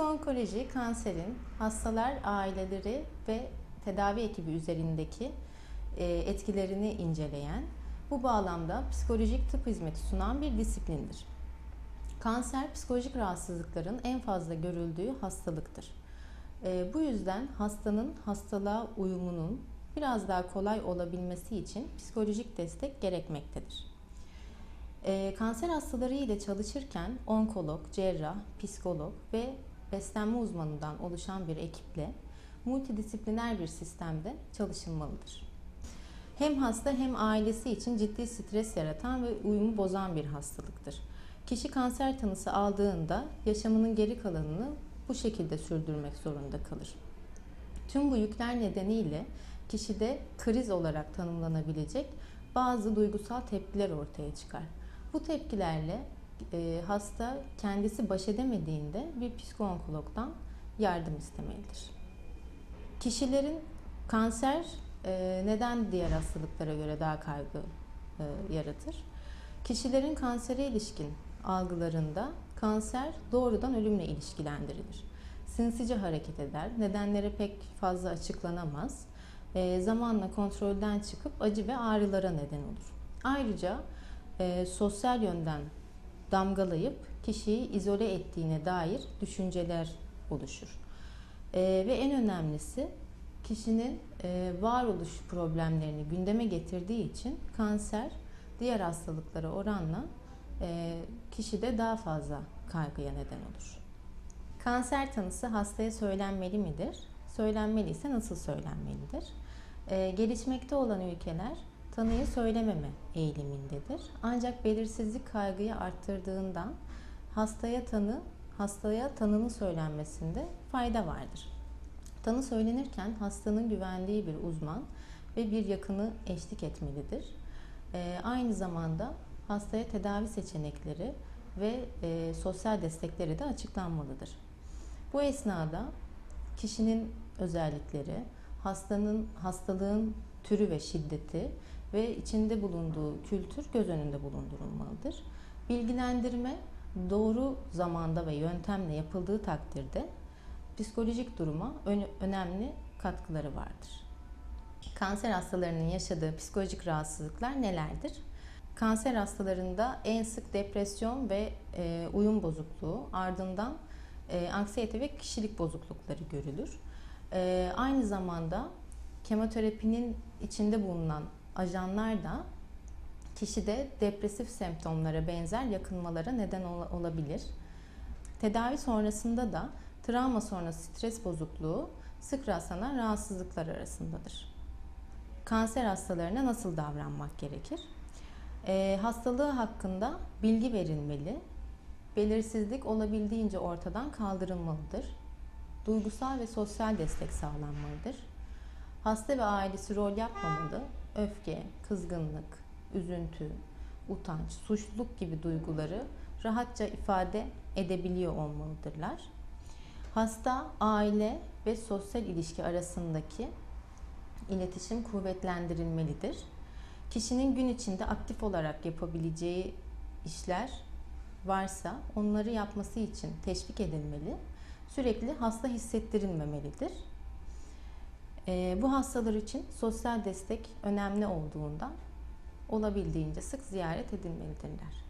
Onkoloji, kanserin hastalar, aileleri ve tedavi ekibi üzerindeki e, etkilerini inceleyen, bu bağlamda psikolojik tıp hizmeti sunan bir disiplindir. Kanser, psikolojik rahatsızlıkların en fazla görüldüğü hastalıktır. E, bu yüzden hastanın hastalığa uyumunun biraz daha kolay olabilmesi için psikolojik destek gerekmektedir. E, kanser hastaları ile çalışırken onkolog, cerrah, psikolog ve beslenme uzmanından oluşan bir ekiple multidisipliner bir sistemde çalışılmalıdır. Hem hasta hem ailesi için ciddi stres yaratan ve uyumu bozan bir hastalıktır. Kişi kanser tanısı aldığında yaşamının geri kalanını bu şekilde sürdürmek zorunda kalır. Tüm bu yükler nedeniyle kişide kriz olarak tanımlanabilecek bazı duygusal tepkiler ortaya çıkar. Bu tepkilerle e, hasta kendisi baş edemediğinde bir psikoonkologdan yardım istemelidir. Kişilerin kanser e, neden diğer hastalıklara göre daha kaygı e, yaratır? Kişilerin kansere ilişkin algılarında kanser doğrudan ölümle ilişkilendirilir. Sinsice hareket eder, nedenleri pek fazla açıklanamaz, e, zamanla kontrolden çıkıp acı ve ağrılara neden olur. Ayrıca e, sosyal yönden damgalayıp kişiyi izole ettiğine dair düşünceler oluşur. E, ve en önemlisi kişinin e, varoluş problemlerini gündeme getirdiği için kanser diğer hastalıklara oranla e, kişide daha fazla kaygıya neden olur. Kanser tanısı hastaya söylenmeli midir? Söylenmeliyse nasıl söylenmelidir? E, gelişmekte olan ülkeler tanıyı söylememe eğilimindedir. Ancak belirsizlik kaygıyı arttırdığından hastaya tanı hastaya tanının söylenmesinde fayda vardır. Tanı söylenirken hastanın güvendiği bir uzman ve bir yakını eşlik etmelidir. E, aynı zamanda hastaya tedavi seçenekleri ve e, sosyal destekleri de açıklanmalıdır. Bu esnada kişinin özellikleri, hastanın hastalığın türü ve şiddeti ve içinde bulunduğu kültür göz önünde bulundurulmalıdır. Bilgilendirme doğru zamanda ve yöntemle yapıldığı takdirde psikolojik duruma önemli katkıları vardır. Kanser hastalarının yaşadığı psikolojik rahatsızlıklar nelerdir? Kanser hastalarında en sık depresyon ve e, uyum bozukluğu, ardından e, anksiyete ve kişilik bozuklukları görülür. E, aynı zamanda kemoterapinin içinde bulunan ajanlar da kişide depresif semptomlara benzer yakınmalara neden ol- olabilir. Tedavi sonrasında da travma sonrası stres bozukluğu sık rastlanan rahatsızlıklar arasındadır. Kanser hastalarına nasıl davranmak gerekir? E, hastalığı hakkında bilgi verilmeli, belirsizlik olabildiğince ortadan kaldırılmalıdır. Duygusal ve sosyal destek sağlanmalıdır. Hasta ve ailesi rol yapmamalı, öfke, kızgınlık, üzüntü, utanç, suçluluk gibi duyguları rahatça ifade edebiliyor olmalıdırlar. Hasta, aile ve sosyal ilişki arasındaki iletişim kuvvetlendirilmelidir. Kişinin gün içinde aktif olarak yapabileceği işler varsa onları yapması için teşvik edilmeli. Sürekli hasta hissettirilmemelidir. E, bu hastalar için sosyal destek önemli olduğundan olabildiğince sık ziyaret edilmelidirler.